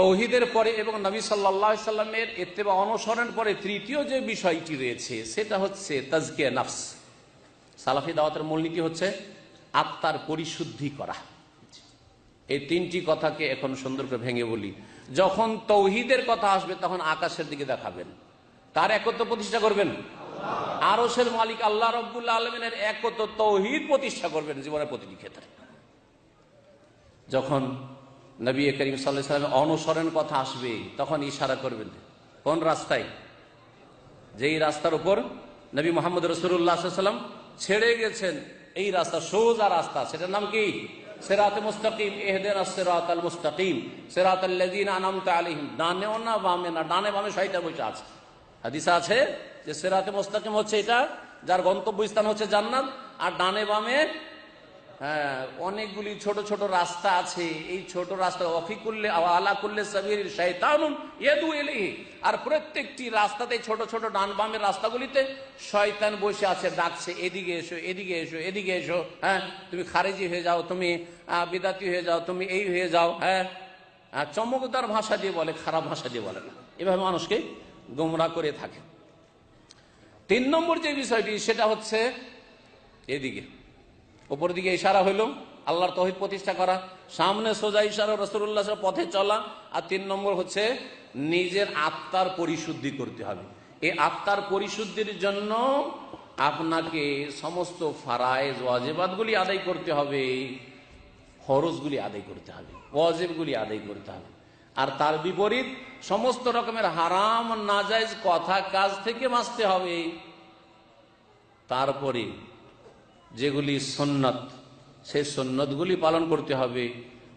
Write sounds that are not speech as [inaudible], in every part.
তৌহিদের পরে এবং নবী সাল্লাহ সাল্লামের এত্তেবা অনুসরণ পরে তৃতীয় যে বিষয়টি রয়েছে, সেটা হচ্ছে তাজকিয়া নাফস। সালাফি দাওয়াতের মূলনীতি হচ্ছে আত্মার পরিশুদ্ধি করা এই তিনটি কথাকে এখন সুন্দর করে ভেঙে বলি। যখন তৌহিদের কথা আসবে, তখন আকাশের দিকে দেখাবেন। তার একত্র প্রতিষ্ঠা করবেন? আরসের মালিক আল্লাহ রব্বুল্লা আলমিনের একত্র তৌহিদ প্রতিষ্ঠা করবেন জীবনের প্রতিটি ক্ষেত্রে। যখন নবী করিম সাল্লাহ সাল্লামের অনুসরণ কথা আসবে, তখন ইশারা করবেন কোন রাস্তায়? যেই রাস্তার উপর নবী মোহাম্মদ রসুল্লাহ সাল্লাম ছেড়ে গেছেন, এই রাস্তা সোজা রাস্তা, সেটার নাম কি? সেরাত আল সেরাত না বামে না, ডানে বামে আছে। আছে যে সেরাতে হচ্ছে এটা, যার গন্তব্যস্থান হচ্ছে জান্নাত, আর ডানে বামে হ্যাঁ অনেকগুলি ছোট ছোট রাস্তা আছে। এই ছোট রাস্তা অফিকুল্লে আলা কুল্লে সাবির শয়তানুন আর প্রত্যেকটি রাস্তাতে ছোট ছোট ডান বামের রাস্তাগুলিতে শয়তান বসে আছে, ডাকছে, এদিকে এসো এদিকে এসো এদিকে এসো। হ্যাঁ তুমি খারেজি হয়ে যাও, তুমি বিদাতি হয়ে যাও, তুমি এই হয়ে যাও। হ্যাঁ চমকদার ভাষা দিয়ে বলে, খারাপ ভাষা দিয়ে বলে না। এভাবে মানুষকে গোমরা করে থাকে। তিন নম্বর যে বিষয়টি, সেটা হচ্ছে এদিকে। উপর দিকে ইশারা হইল, আল্লাহর তহিদ প্রতিষ্ঠা করা। সামনে সোজা ইশারা রসুল্লাহ পথে চলা। আর তিন নম্বর হচ্ছে নিজের আত্মার পরিশুদ্ধি করতে হবে। এই আত্মার পরিশুদ্ধির জন্য আপনাকে সমস্ত ফারায়েজ ওয়াজেবাদগুলি আদায় করতে হবে। ফরজগুলি আদায় করতে হবে। ওয়াজেবগুলি আদায় করতে হবে। আর তার বিপরীত, সমস্ত রকমের হারাম নাজাইজ কথা কাজ থেকে বাঁচতে হবে। তারপরে যেগুলি সন্ন্যত, সেই সন্ন্যতগুলি পালন করতে হবে,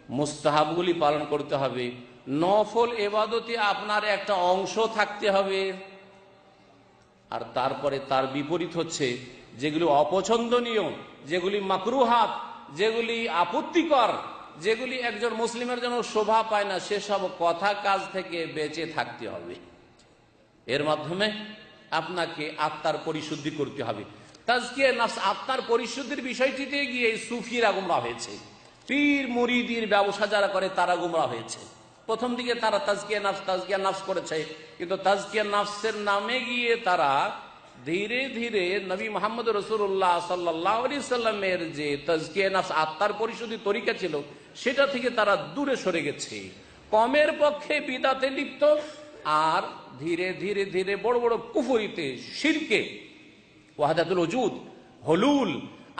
মুস্তাহাবগুলি পালন করতে হবে। নফল এবাদতে আপনার একটা অংশ থাকতে হবে। আর তারপরে তার বিপরীত হচ্ছে যেগুলি অপছন্দনীয়, যেগুলি মাকরুহাত, যেগুলি আপত্তিকর, যেগুলি একজন মুসলিমের জন্য শোভা পায় না, সেসব কথা কাজ থেকে বেঁচে থাকতে হবে। এর মাধ্যমে আপনাকে আত্মার পরিশুদ্ধি করতে হবে। তাজকিয়া নাফস আত্মার পরিশুদ্ধির বিষয়টিতে গিয়ে সুফিরা গুমরা হয়েছে। পীর মুরিদির ব্যবসা যারা করে, তারা গুমরা হয়েছে। প্রথম দিকে তারা তাজকিয়া নাফস তাজকিয়া নাফস করেছে। কিন্তু তাজকিয়া নাফসের নামে গিয়ে তারা ধীরে ধীরে নবী মোহাম্মদ রসুল্লাহ সাল্লাহ আলি সাল্লামের যে তাজকিয়া নাফস আত্মার পরিশুদ্ধি তরিকা ছিল, সেটা থেকে তারা দূরে সরে গেছে। কমের পক্ষে বিদাতে লিপ্ত, আর ধীরে ধীরে ধীরে বড় বড় কুফরিতে, শিরকে ওয়াহাদাতুল ওজুদ হলুল,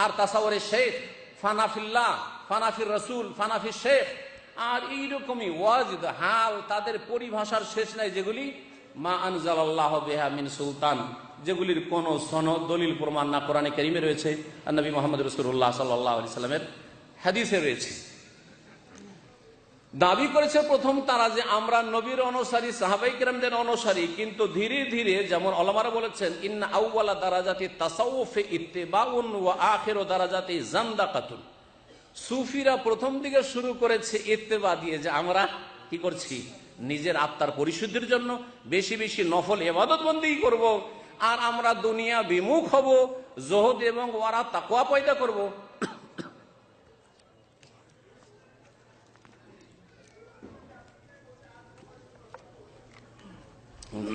আর তাসাওয়ারে শেখ ফানাফিল্লাহ ফানাফির রসুল ফানাফির শেখ। আর এইরকমই ওয়াজিদ, হাল, তাদের পরিভাষার শেষ নাই যেগুলি, মা আনজাল আল্লাহ বেহা মিন সুলতান, যেগুলির কোন সনদ, দলিল, প্রমাণ না কোরআনে করিমে রয়েছে। নবী মোহাম্মদ রসুল্লাহ সাল্লাহ আলি সাল্লামের হাদিসে রয়েছে। দাবি করেছে প্রথম তারা যে আমরা নবীর অনুসারী, সাহাবাই কিরামদের অনুসারী, কিন্তু ধীরে ধীরে যেমন অলমারা বলেছেন, ইন্না আউ্বালা দারাজাতি তাসাউফে ইত্তেবাউন ও আখের দারাজাতি জান্দাকাতুন। সুফিরা প্রথম দিকে শুরু করেছে ইত্তেবা দিয়ে যে আমরা কি করছি? নিজের আত্মার পরিশুদ্ধির জন্য বেশি বেশি নফল এবাদত বন্দী করব, আর আমরা দুনিয়া বিমুখ হব, জহদ এবং ওয়ারা তাকুয়া পয়দা করব। [coughs]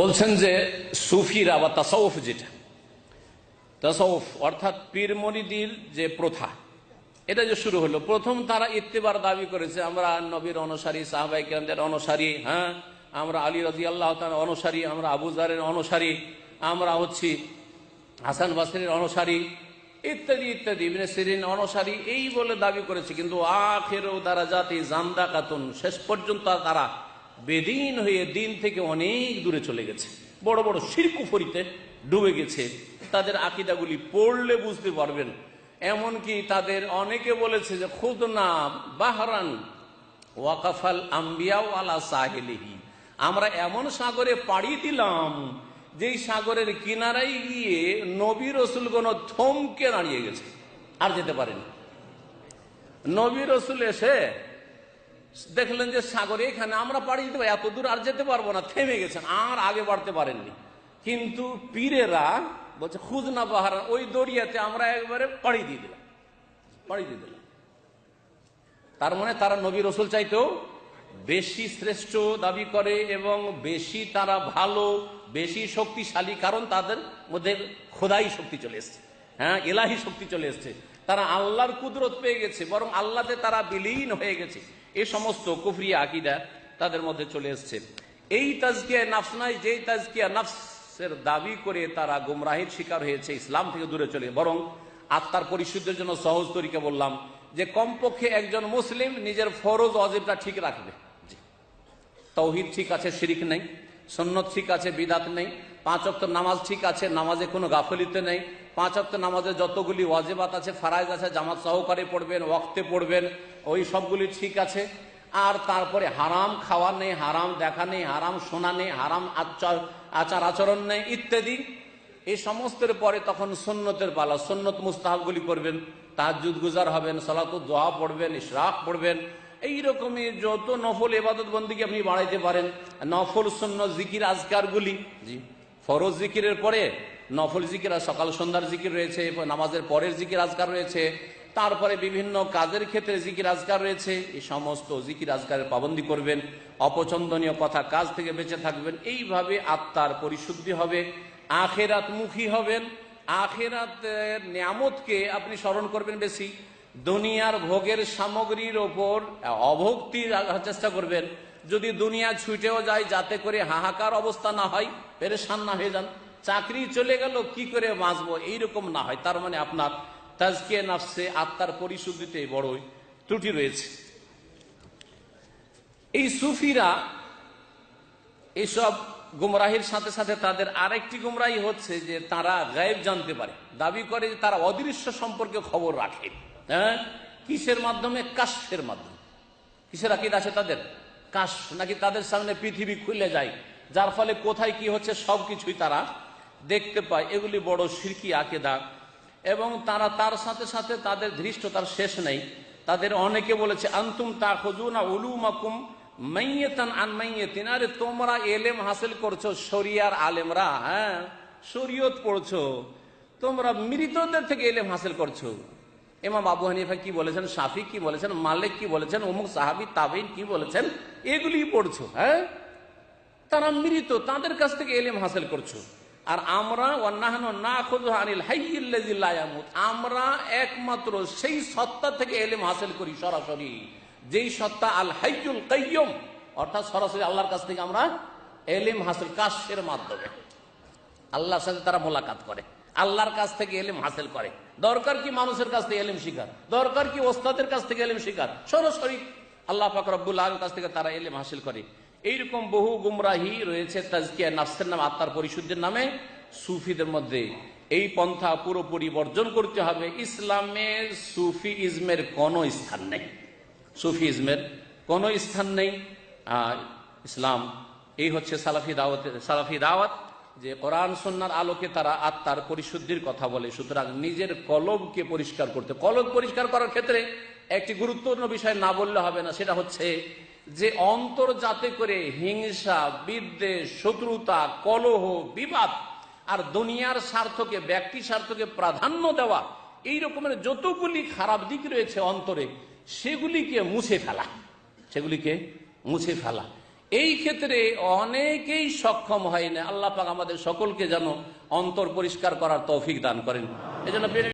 বলছেন যে সুফিরা বা তাসাউফ যেটা, তাসাউফ অর্থাৎ পীর মরিদির যে প্রথা, এটা যে শুরু হলো, প্রথম তারা ইত্তেবার দাবি করেছে, আমরা নবীর অনুসারী সাহাবাই কেরামদের অনুসারী হ্যাঁ আমরা আলী রাজি আল্লাহ অনুসারী, আমরা আবুজারের অনুসারী, আমরা হচ্ছি হাসান বাসরির অনুসারী, ইত্যাদি ইত্যাদি, ইবনে সিরিন অনুসারী, এই বলে দাবি করেছে। কিন্তু আখেরও তারা জাতি জান্দা কাতুন শেষ পর্যন্ত তারা বেদিন হয়ে দিন থেকে অনেক দূরে চলে গেছে। বড় বড় শিরকুফরিতে ডুবে গেছে। তাদের আকিদাগুলি পড়লে বুঝতে পারবেন। এমনকি তাদের অনেকে বলেছে যে খুদ নাম বাহারান ওয়াকাফাল আম্বিয়া আলা সাহেলিহি। আমরা এমন সাগরে পাড়ি দিলাম, যেই সাগরের কিনারায় গিয়ে নবী রসুলগণ থমকে দাঁড়িয়ে গেছে, আর যেতে পারেনি। নবী রসুল এসে দেখলেন যে সাগরে এখানে আমরা পাড়ি দিতে পারি এত দূর আর যেতে পারব না, থেমে গেছেন, আর আগে বাড়তে পারেননি। কিন্তু পীরেরা বলছে খুজনা পাহারা, ওই দরিয়াতে আমরা একবারে পাড়ি দিয়ে দিলাম, পাড়ি দিয়ে দিলাম। তার মানে তারা নবী রসুল চাইতেও বেশি শ্রেষ্ঠ দাবি করে এবং বেশি তারা ভালো, বেশি শক্তিশালী, কারণ তাদের মধ্যে খোদাই শক্তি চলে এসছে। হ্যাঁ এলাহি শক্তি চলে এসছে। তারা আল্লাহর কুদরত পেয়ে গেছে, বরং আল্লাহতে তারা বিলীন হয়ে গেছে। এ সমস্ত কুফরি আকিদা তাদের মধ্যে চলে এসছে। এই তাজকিয়া নাফস নাই, যেই তাজকিয়া নাফসের দাবি করে তারা গুমরাহির শিকার হয়েছে, ইসলাম থেকে দূরে চলে বরং আত্মার পরিশুদ্ধের জন্য সহজ তরিকা বললাম যে, কমপক্ষে একজন মুসলিম নিজের ফরজ, অজিবটা ঠিক রাখবে। তৌহিদ ঠিক আছে, শিরিক নেই। সন্ন্যত ঠিক আছে, বিদাত নেই। পাঁচ অক্ত নামাজ ঠিক আছে, নামাজে কোনো গাফলিতে নেই। পাঁচ অক্ত নামাজে যতগুলি ওয়াজিবাত আছে ফারাইজ আছে, জামাত সহকারে পড়বেন, ওয়াক্তে পড়বেন, ওই সবগুলি ঠিক আছে। আর তারপরে হারাম খাওয়া নেই, হারাম দেখা নেই, হারাম শোনা নেই, হারাম আচার আচার আচরণ নেই, ইত্যাদি। এই সমস্তের পরে তখন সন্ন্যতের পালা সন্ন্যত মুস্তাহাবগুলি করবেন তাহাজুদ গুজার হবেন সালাত দোয়া পড়বেন, ইশরাক পড়বেন এইরকমই যত নফল এবাদত বন্দীকে আপনি বাড়াইতে পারেন। নফল শূন্য জিকির আজকারগুলি। জি। ফরজ জিকিরের পরে নফল জিকির আর সকাল সন্ধ্যার জিকির রয়েছে নামাজের পরের জিকির আজকার রয়েছে তারপরে বিভিন্ন কাজের ক্ষেত্রে জিকির আজকার রয়েছে এই সমস্ত জিকির আজকারের পাবন্দি করবেন অপছন্দনীয় কথা কাজ থেকে বেঁচে থাকবেন এইভাবে আত্মার পরিশুদ্ধি হবে আখেরাত মুখী হবেন আখেরাতের নিয়ামতকে আপনি স্মরণ করবেন বেশি। দুনিয়ার ভোগের সামগ্রীর ওপর অভক্তি রাখার চেষ্টা করবেন। যদি দুনিয়া ছুটেও যায়, যাতে করে হাহাকার অবস্থা না হয়, পেরেশান না হয়ে যান। চাকরি চলে গেল, কি করে বাঁচবো? এইরকম না হয়। তার মানে আপনার তাজকে নাফসে আত্মার পরিশুদ্ধিতে বড়ই ত্রুটি রয়েছে। এই সুফিরা এইসব গুমরাহির সাথে সাথে তাদের আরেকটি গুমরাহি হচ্ছে যে তারা গায়েব জানতে পারে। দাবি করে যে তারা অদৃশ্য সম্পর্কে খবর রাখে। হ্যাঁ? কিসের মাধ্যমে? কাশের মাধ্যমে। কিসের আকিদ আছে তাদের? কাশ নাকি তাদের সামনে পৃথিবী খুলে যায়, যার ফলে কোথায় কি হচ্ছে সবকিছুই তারা দেখতে পায়। এগুলি বড় সিরকি আকেদা। এবং তারা তার সাথে সাথে তাদের ধৃষ্টতার শেষ নেই। তাদের অনেকে বলেছে, আন্তুম তা খজুনা উলুমাকুম মাইয়েতান আন মাইয়েতিন। আরে, তোমরা এলেম হাসিল করছ, শরিয়ার আলেমরা হ্যাঁ? শরীয়ত পড়ছো। তোমরা মৃতদের থেকে এলেম হাসিল করছ। এমাম আবু হানিফা কি বলেছেন, শাফি কি বলেছেন, মালিক কি বলেছেন, অমুক সাহাবি, তাবিন কি বলেছেন এগুলি পড়ছো হ্যাঁ? তারা মৃত, তাদের কাছ থেকে এলেম হাসিল করছ। আর আমরা আমরা একমাত্র সেই সত্তা থেকে এলেম হাসিল করি সরাসরি। যেই সত্তা আল হাইয়ুল কাইয়ম অর্থাৎ সরাসরি আল্লাহর কাছ থেকে আমরা এলিম হাসিল কাশের মাধ্যমে। আল্লাহর সাথে তারা মোলাকাত করে, আল্লাহর কাছ থেকে এলিম হাসিল করে। দরকার কি মানুষের কাছ থেকে এলিম শিকার দরকার কি ওস্তাদের কাছ থেকে এলিম শিকার সরাসরি আল্লাহ পাক রব্বুল আলম কাছ থেকে তারা এলিম হাসিল করে। এইরকম বহু গুমরাহি রয়েছে তাজকিয়া নাফসের নামে আত্মার পরিশুদ্ধের নামে সুফিদের মধ্যে। এই পন্থা পুরোপুরি বর্জন করতে হবে। ইসলামে সুফি ইজমের কোনো স্থান নেই। সুফি ইজমের কোনো স্থান নেই। ইসলাম, এই হচ্ছে সালাফি দাওয়াত সালাফি দাওয়াত। যে কোরআন সন্ন্যার আলোকে তারা আত্মার পরিশুদ্ধির কথা বলে, সুতরাং নিজের কলবকে পরিষ্কার করতে। কলব পরিষ্কার করার ক্ষেত্রে একটি গুরুত্বপূর্ণ বিষয় না বললে হবে না, সেটা হচ্ছে যে অন্তর যাতে করে হিংসা, বিদ্বেষ, শত্রুতা, কলহ, বিবাদ আর দুনিয়ার স্বার্থকে ব্যক্তি স্বার্থকে প্রাধান্য দেওয়া, এই রকমের যতগুলি খারাপ দিক রয়েছে অন্তরে, সেগুলিকে মুছে ফেলা। সেগুলিকে মুছে ফেলা। এই ক্ষেত্রে অনেকেই সক্ষম হয় না। আল্লাহ পাক আমাদের সকলকে যেন অন্তর পরিষ্কার করার তৌফিক দান করেন। এজন্য